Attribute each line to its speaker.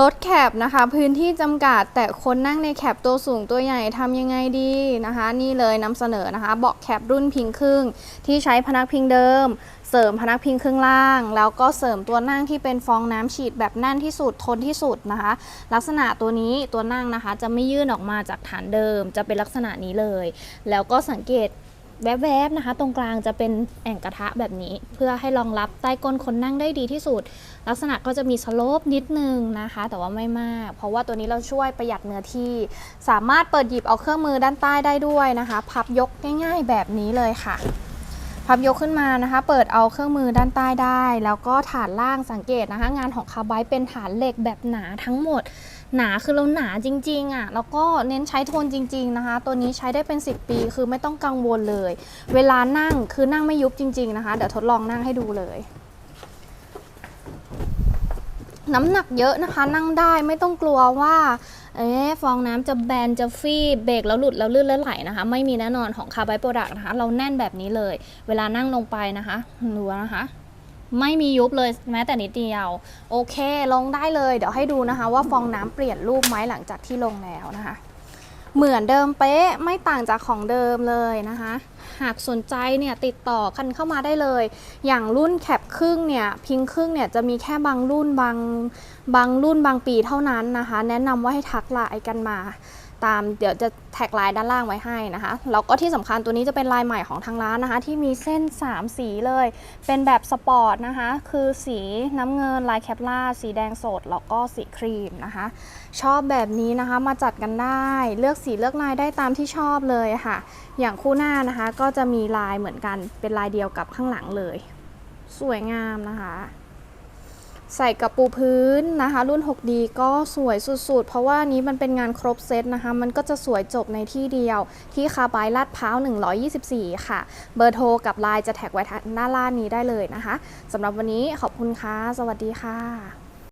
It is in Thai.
Speaker 1: รถแคบนะคะ พื้นที่จำกัดแต่คนนั่งในแคบตัวสูงตัวใหญ่ทำยังไงดีนะคะ นี่เลยนำเสนอนะคะ เบาะแคบรุ่นพิงครึ่ง ที่ใช้พนักพิงเดิม เสริมพนักพิงครึ่งล่าง แล้วก็เสริมตัวนั่งที่เป็นฟองน้ำฉีดแบบแน่นที่สุดทนที่สุดนะคะ ลักษณะตัวนี้ตัวนั่งนะคะ จะไม่ยื่นออกมาจากฐานเดิม จะเป็นลักษณะนี้เลย แล้วก็สังเกต แวบๆนะคะ ตรงกลางจะเป็นแอ่งกระทะแบบนี้ เพื่อให้รองรับใต้ก้นคนนั่งได้ดีที่สุด ลักษณะก็จะมีสโลปนิดนึงนะคะ แต่ว่าไม่มาก เพราะว่าตัวนี้เราช่วยประหยัดเนื้อที่ สามารถเปิดหยิบเอาเครื่องมือด้านใต้ได้ด้วยนะคะ พับยกง่าย ๆ แบบนี้เลยค่ะ พับยกขึ้นมานะคะ เปิดเอาเครื่องมือด้านใต้ได้ แล้วก็ฐานล่างสังเกตนะคะ งานของคาร์บต์เป็นฐานเหล็กแบบหนาทั้งหมด หนาคือเราหนาจริงๆอะ่ะแล้วก็เน้นใช้โทนจริง ๆนะคะ ตัวนี้ใช้ได้เป็น 10 ปีคือไม่ต้องกังวลเลย เวลานั่งคือนั่งไม่ยุบจริง ๆนะคะ เดี๋ยวทดลองนั่งให้ดูเลย น้ำหนักเยอะนะคะ นั่งได้ไม่ต้องกลัวว่าเอ๊ะฟองน้ำจะแบนจะฟีบเบรกแล้วหลุดแล้วลื่นแล้วไหลนะคะ ไม่มีแน่นอนของคาร์บไบโปรดักนะคะ เราแน่นแบบนี้เลย เวลานั่งลงไปนะคะดูนะคะ ไม่มียุบเลยแม้แต่นิดเดียว โอเค ลงได้เลย เดี๋ยวให้ดูนะคะ ว่าฟองน้ำเปลี่ยนรูปไหมหลังจากที่ลงแล้วนะคะ เหมือนเดิมเป๊ะไม่ต่างจากของเดิมเลยนะคะ หากสนใจเนี่ยติดต่อกันเข้ามาได้เลย อย่างรุ่นแคปครึ่งเนี่ยพิงครึ่งเนี่ยจะมีแค่บางรุ่นบางบางรุ่นบางปีเท่านั้นนะคะ แนะนำว่าให้ทักไลน์กันมา ตามเดี๋ยวจะแท็กไลน์ด้านล่างไว้ให้นะคะแล้วก็ที่สำคัญตัวนี้จะเป็นลายใหม่ของทางร้านนะคะ ที่มีเส้น 3 สีเลย เป็นแบบสปอร์ตนะคะ คือสีน้ำเงินลายแคปล่าสีแดงสด แล้วก็สีครีมนะคะ ชอบแบบนี้นะคะมาจัดกันได้ เลือกสีเลือกลายได้ตามที่ชอบเลยค่ะ อย่างคู่หน้านะคะก็จะมีลายเหมือนกันเป็นลายเดียวกับข้างหลังเลย สวยงามนะคะ ใส่กับปูพื้นนะคะ รุ่น 6D ก็สวยสุดๆ เพราะว่านี้มันเป็นงานครบเซตนะคะ มันก็จะสวยจบในที่เดียว ที่คาบายลาดพร้าว 124 ค่ะ เบอร์โทรกับไลน์จะแท็กไว้ทางหน้าล่างนี้ได้เลยนะคะสำหรับวันนี้ขอบคุณค่ะ สวัสดีค่ะ